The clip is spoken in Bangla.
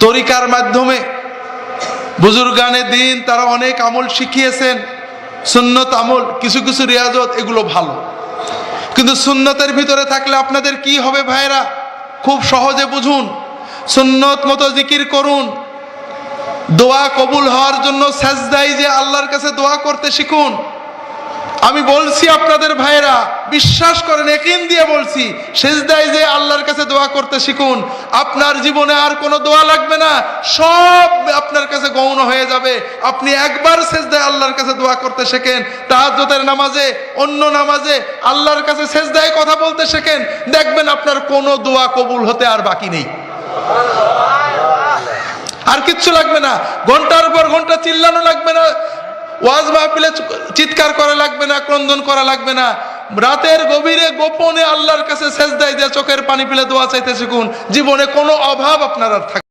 তরিকার মাধ্যমে বুজুর্গানে দিন তারা অনেক আমল শিখিয়েছেন। সুন্নত আমল, কিছু কিছু রিয়াজত, এগুলো ভালো। কিন্তু সুন্নতের ভিতরে থাকলে আপনাদের কি হবে ভাইরা খুব সহজে বুঝুন। সুন্নত মতো জিকির করুন। দোয়া কবুল হওয়ার জন্য সেজদাই যে আল্লাহর কাছে দোয়া করতে শিখুন। আমি বলছি আপনাদের ভাইরা বিশ্বাস করেন, একিন দিয়ে বলছি সেজদাই যে আল্লাহর কাছে দোয়া করতে শিখুন, আপনার জীবনে আর কোনো দোয়া লাগবে না, সব আপনার কাছে গৌণ হয়ে যাবে। আপনি একবার সেজদায় আল্লাহর কাছে দোয়া করতে শেখেন, তাহাজ্জুদের নামাজে, অন্য নামাজে আল্লাহর কাছে সেজদায় কথা বলতে শেখেন, দেখবেন আপনার কোনো দোয়া কবুল হতে আর বাকি নেই। আর কিচ্ছু লাগবে না, ঘণ্টার পর ঘণ্টা চিল্লানো লাগবে না, ওয়াজ মাহফিলে চিৎকার করা লাগবে না, ক্রন্দন করা লাগবে না। রাতের গভীরে গোপনে আল্লাহর কাছে শেষ দেয় দিয়ে চোখের পানি ফেলে দোয়া চাইতে শিখুন। জীবনে কোনো অভাব আপনার আর থাকবে